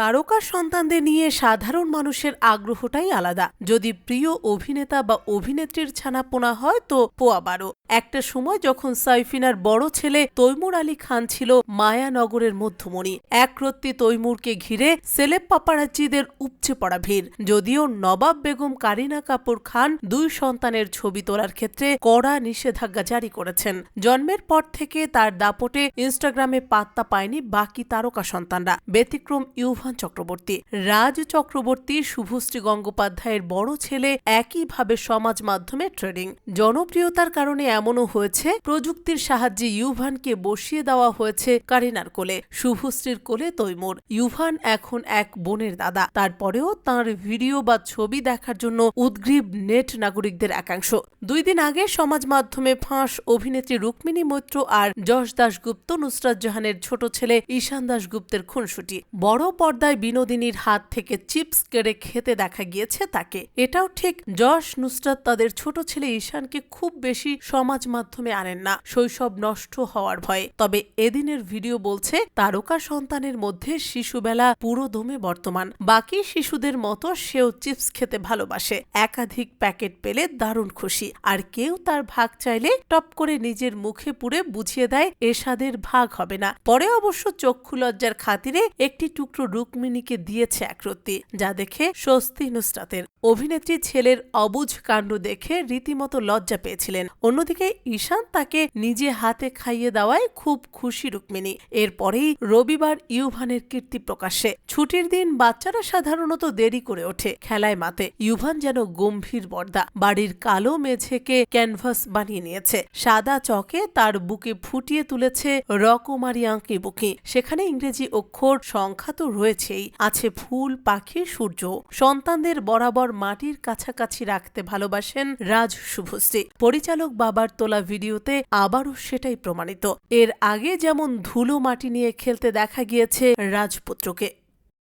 তারকা সন্তানদের নিয়ে সাধারণ মানুষের আগ্রহটাই আলাদা। যদি প্রিয় অভিনেতা বা অভিনেত্রীর ছানাপোনা হয় তো পোয়া বারো। একটা সময় যখন সাইফিনার বড় ছেলে তৈমুর আলী খান ছিল মায়ানগরের মধ্যমণি একরত্তি তৈমুরকে ঘিরে সেলেব পাপারাজ্জিদের উপচে পড়া ভিড়। যদিও নবাব বেগম কারিনা কাপুর খান দুই সন্তানের ছবি তোলার ক্ষেত্রে কড়া নিষেধাজ্ঞা জারি করেছেন। জন্মের পর থেকে তার দাপটে ইনস্টাগ্রামে পাত্তা পায়নি বাকি তারকা সন্তানরা। ব্যতিক্রম ইউভান চক্রবর্তী। রাজ চক্রবর্তী শুভশ্রী গঙ্গোপাধ্যায়ের বড় ছেলে একইভাবে সমাজ মাধ্যমে ট্রেডিং। জনপ্রিয়তার কারণে এমনও হয়েছে, প্রযুক্তির সাহায্যে ইউভানকে বসিয়ে দেওয়া হয়েছে কারিনার কোলে, শুভশ্রীর কোলে তৈমুর। ইউভান এখন এক বোনের দাদা। তারপরেও তার ভিডিও বা ছবি দেখার জন্য উদ্গ্রীব নেট নাগরিকদের একাংশ। দুই দিন আগে সমাজ মাধ্যমে ফাঁস অভিনেত্রী রুক্মিণী মৈত্র আর যশ দাশগুপ্ত নুসরাত জাহানের ছোট ছেলে ঈশান দাশগুপ্তের খুনসুটি। বড় পর্দায় বিনোদিনীর হাত থেকে চিপস কেড়ে খেতে দেখা গিয়েছে তাকে। এটাও ঠিক যশ নুসরাত তাদের ছোট ছেলে ঈশানকে খুব বেশি সমাজ মাধ্যমে আনেন না, শৈশব নষ্ট হওয়ার ভয়ে। তবে এদিনের ভিডিও বলছে, তারকা সন্তানের মধ্যে শিশুবেলা পুরো দমে বর্তমান, বাকি শিশুদের মতো সেও চিপস খেতে ভালোবাসে। একাধিক প্যাকেট পেলে দারুণ খুশি, আর কেউ তার ভাগ চাইলে টপ করে নিজের মুখে পুরে বুঝিয়ে দেয় এসাদের ভাগ হবে না। পরে অবশ্য চক্ষু লজ্জার খাতিরে একটি টুকরো রুক্মিণীকে দিয়েছে একরত্তি, যা দেখে স্বস্তি নুসরাতের। অভিনেত্রী ছেলের অবুঝ কাণ্ড দেখে রীতিমতো লজ্জা পেয়েছিলেন। অন্যদিকে ঈশান তাকে নিজে হাতে খাইয়ে দেওয়ায় খুব খুশি রুক্মিণী। এরপরেই রবিবার ইউভানের কীর্তি প্রকাশ্যে। ছুটির দিন বাচ্চারা সাধারণত দেরি করে ওঠে খেলায় মাতে ইউভান যেন গম্ভীর বর্দা বাড়ির কালো মেঝেকে ক্যানভাস বানিয়ে নিয়েছে। সাদা চকে তার বুকে ফুটিয়ে তুলেছে রকমারি আঁকি বুকি। সেখানে ইংরেজি অক্ষর সংখ্যা তো রয়েছেই আছে ফুল, পাখি, সূর্য। সন্তানদের বরাবর মাটির কাছাকাছি রাখতে ভালোবাসেন রাজ শুভশ্রী। পরিচালক বাবার তোলা ভিডিওতে আবারও সেটাই প্রমাণিত। এর আগে যেমন ধুলো মাটি নিয়ে খেলতে দেখা গিয়েছে রাজপুত্রকে।